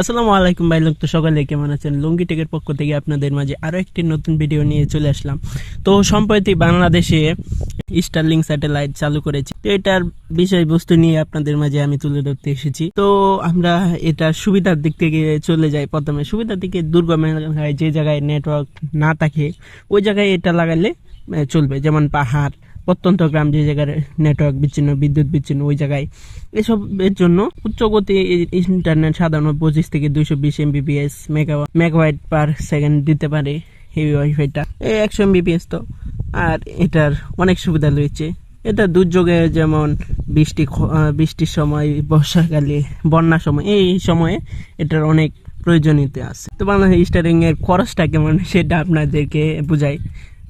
আসসালামু আলাইকুম ভাই লোক, তো সকালে কেমন আছেন? লুঙ্গি টেকের পক্ষ থেকে আপনাদের মাঝে আরও একটি নতুন ভিডিও নিয়ে চলে আসলাম। তো সম্প্রতি বাংলাদেশে স্টারলিং স্যাটেলাইট চালু করেছে। তো এটার বিষয়বস্তু নিয়ে আপনাদের মাঝে আমি তুলে ধরতে এসেছি। তো আমরা এটা সুবিধার দিক থেকে চলে যাই প্রথমে। সুবিধার দিকে দুর্গম এলাকায় যে জায়গায় নেটওয়ার্ক না থাকে, ওই জায়গায় এটা লাগালে চলবে। যেমন পাহাড় প্রত্যন্ত গ্রাম যে জায়গার নেটওয়ার্ক বিচ্ছিন্ন, বিদ্যুৎ বিচ্ছিন্ন ওই জায়গায়, এসবের জন্য উচ্চ গতি ইন্টারনেট সাধারণত পঁচিশ থেকে দুইশো বিশ এমবিপিএস মেগাওয়াইট পার সেকেন্ড দিতে পারে এই ওয়াইফাইটা এই একশো এমবিপিএস তো। আর এটার অনেক সুবিধা রয়েছে। এটা দুর্যোগে যেমন বৃষ্টি বৃষ্টির সময়, বর্ষাকালে, বন্যার সময়, এই সময়ে এটার অনেক প্রয়োজনীয়তা আছে। তো বাংলাদেশ স্টারিং এর খরচটা কেমন সেটা আপনাদেরকে বুঝাই,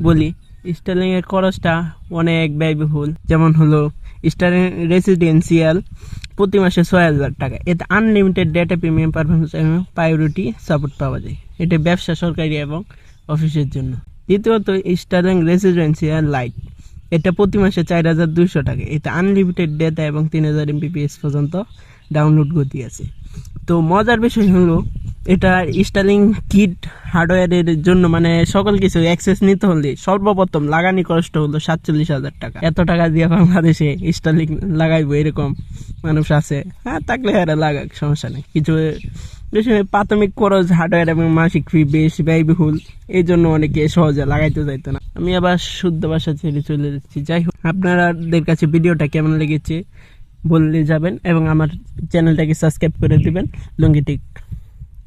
বলি। স্টারিং এর খরচটা অনেক ব্যয়বহুল। যেমন হলো স্টারিং রেসিডেন্সিয়াল প্রতি মাসে ছয় হাজার টাকা। এতে আনলিমিটেড ডেটা প্রিমিয়াম পারফরমেন্স এবং প্রায়োরিটি সাপোর্ট পাওয়া যায়। এটা ব্যবসা, সরকারি এবং অফিসের জন্য। দ্বিতীয়ত স্টারিং রেসিডেন্সিয়াল লাইট এটা প্রতি মাসে চার হাজার দুইশো টাকা। এতে আনলিমিটেড ডেটা এবং তিন হাজার এমবিপিএস পর্যন্ত ডাউনলোড গতি আছে। তো মজার বিষয় হলো এটা স্টার্লিং কিট হার্ডওয়্যারের জন্য মানে সকল কিছু অ্যাক্সেস নিতে হলে সর্বপ্রথম লাগানি কষ্ট হলো সাতচল্লিশ হাজার টাকা। এত টাকা দিয়ে বাংলাদেশে স্টার্লিং লাগাইবো এরকম মানুষ আছে। হ্যাঁ থাকলে এরা লাগাক, সমস্যা নেই। কিছু বেশি প্রাথমিক খরচ হার্ডওয়্যার এবং মাসিক ফি বেশ ব্যয়বহুল। এই জন্য অনেকে সহজে লাগাইতে চাইতো না। আমি আবার শুদ্ধ ভাষা ছেড়ে চলে যাচ্ছি। যাই হোক আপনাদের কাছে ভিডিওটা কেমন লেগেছে বললে যাবেন এবং আমার চ্যানেলটাকে সাবস্ক্রাইব করে দিবেন। লঙ্গিটিক তো